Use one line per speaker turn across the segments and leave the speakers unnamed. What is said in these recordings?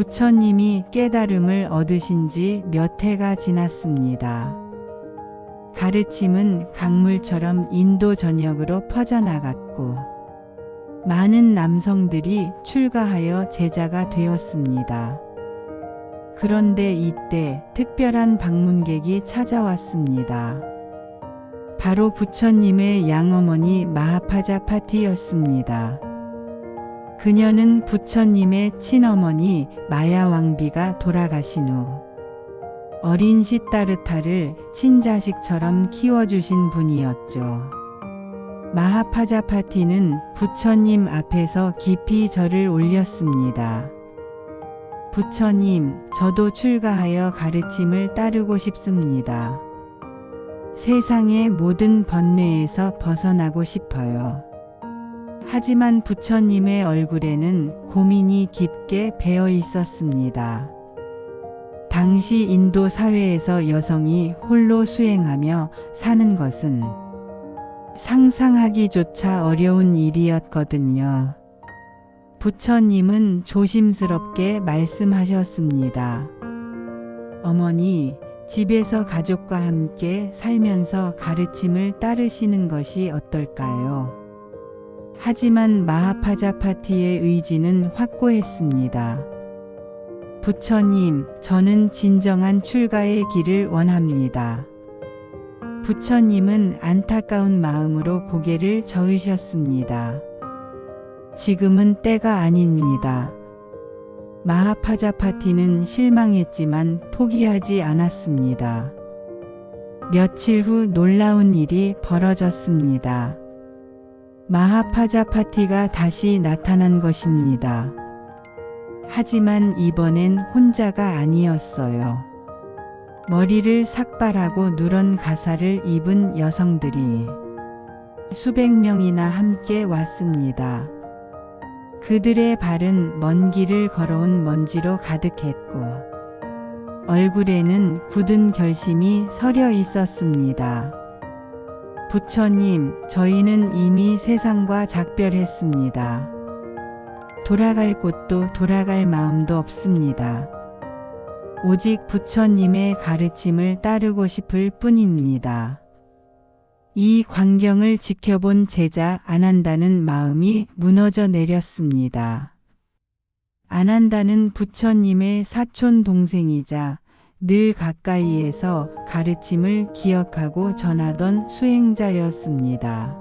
부처님이 깨달음을 얻으신 지 몇 해가 지났습니다. 가르침은 강물처럼 인도 전역으로 퍼져나갔고, 많은 남성들이 출가하여 제자가 되었습니다. 그런데 이때 특별한 방문객이 찾아왔습니다. 바로 부처님의 양어머니 마하파자 파티였습니다. 그녀는 부처님의 친어머니 마야왕비가 돌아가신 후 어린 시따르타를 친자식처럼 키워주신 분이었죠. 마하파자파티는 부처님 앞에서 깊이 절을 올렸습니다. 부처님, 저도 출가하여 가르침을 따르고 싶습니다. 세상의 모든 번뇌에서 벗어나고 싶어요. 하지만 부처님의 얼굴에는 고민이 깊게 배어 있었습니다. 당시 인도 사회에서 여성이 홀로 수행하며 사는 것은 상상하기조차 어려운 일이었거든요. 부처님은 조심스럽게 말씀하셨습니다. 어머니, 집에서 가족과 함께 살면서 가르침을 따르시는 것이 어떨까요? 하지만 마하파자파티의 의지는 확고했습니다. 부처님, 저는 진정한 출가의 길을 원합니다. 부처님은 안타까운 마음으로 고개를 저으셨습니다. 지금은 때가 아닙니다. 마하파자파티는 실망했지만 포기하지 않았습니다. 며칠 후 놀라운 일이 벌어졌습니다. 마하파자파티가 다시 나타난 것입니다. 하지만 이번엔 혼자가 아니었어요. 머리를 삭발하고 누런 가사를 입은 여성들이 수백 명이나 함께 왔습니다. 그들의 발은 먼 길을 걸어온 먼지로 가득했고, 얼굴에는 굳은 결심이 서려 있었습니다. 부처님, 저희는 이미 세상과 작별했습니다. 돌아갈 곳도 돌아갈 마음도 없습니다. 오직 부처님의 가르침을 따르고 싶을 뿐입니다. 이 광경을 지켜본 제자 안한다는 마음이 무너져 내렸습니다. 안한다는 부처님의 사촌 동생이자 늘 가까이에서 가르침을 기억하고 전하던 수행자였습니다.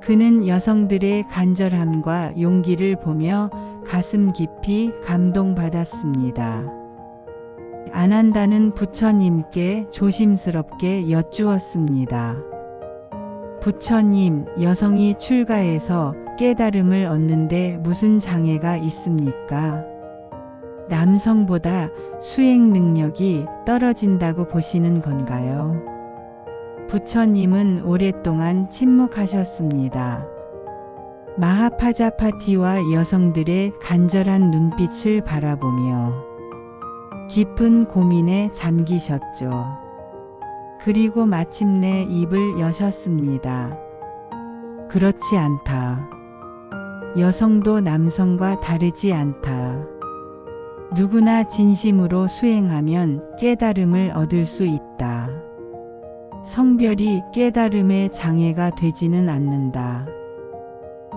그는 여성들의 간절함과 용기를 보며 가슴 깊이 감동받았습니다. 안한다는 부처님께 조심스럽게 여쭈었습니다. 부처님, 여성이 출가해서 깨달음을 얻는데 무슨 장애가 있습니까? 남성보다 수행 능력이 떨어진다고 보시는 건가요? 부처님은 오랫동안 침묵하셨습니다. 마하파자파티와 여성들의 간절한 눈빛을 바라보며 깊은 고민에 잠기셨죠. 그리고 마침내 입을 여셨습니다. 그렇지 않다. 여성도 남성과 다르지 않다. 누구나 진심으로 수행하면 깨달음을 얻을 수 있다. 성별이 깨달음의 장애가 되지는 않는다.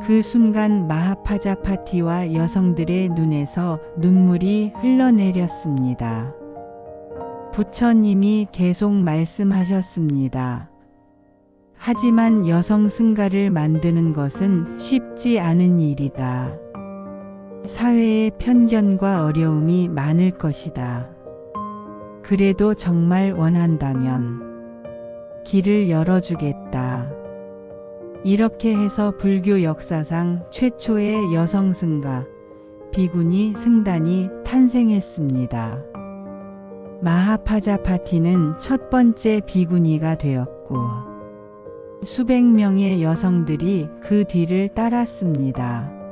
그 순간 마하파자 파티와 여성들의 눈에서 눈물이 흘러내렸습니다. 부처님이 계속 말씀하셨습니다. 하지만 여성 승가를 만드는 것은 쉽지 않은 일이다. 사회의 편견과 어려움이 많을 것이다. 그래도 정말 원한다면 길을 열어주겠다. 이렇게 해서 불교 역사상 최초의 여성 승가, 비구니 승단이 탄생했습니다. 마하파자파티는 첫 번째 비구니가 되었고, 수백 명의 여성들이 그 뒤를 따랐습니다.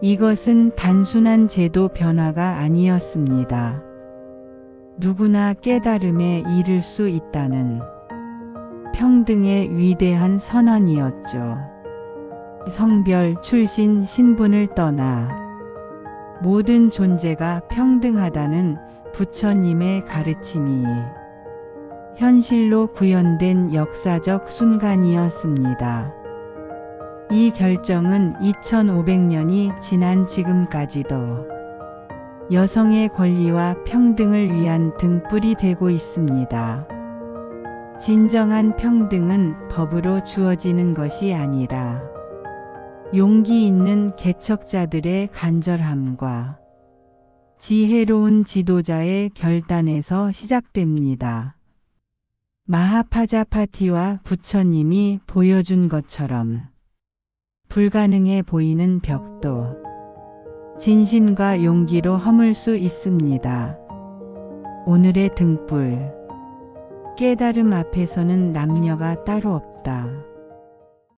이것은 단순한 제도 변화가 아니었습니다. 누구나 깨달음에 이를 수 있다는 평등의 위대한 선언이었죠. 성별, 출신, 신분을 떠나 모든 존재가 평등하다는 부처님의 가르침이 현실로 구현된 역사적 순간이었습니다. 이 결정은 2500년이 지난 지금까지도 여성의 권리와 평등을 위한 등불이 되고 있습니다. 진정한 평등은 법으로 주어지는 것이 아니라 용기 있는 개척자들의 간절함과 지혜로운 지도자의 결단에서 시작됩니다. 마하파자파티와 부처님이 보여준 것처럼 불가능해 보이는 벽도 진심과 용기로 허물 수 있습니다. 오늘의 등불 깨달음 앞에서는 남녀가 따로 없다.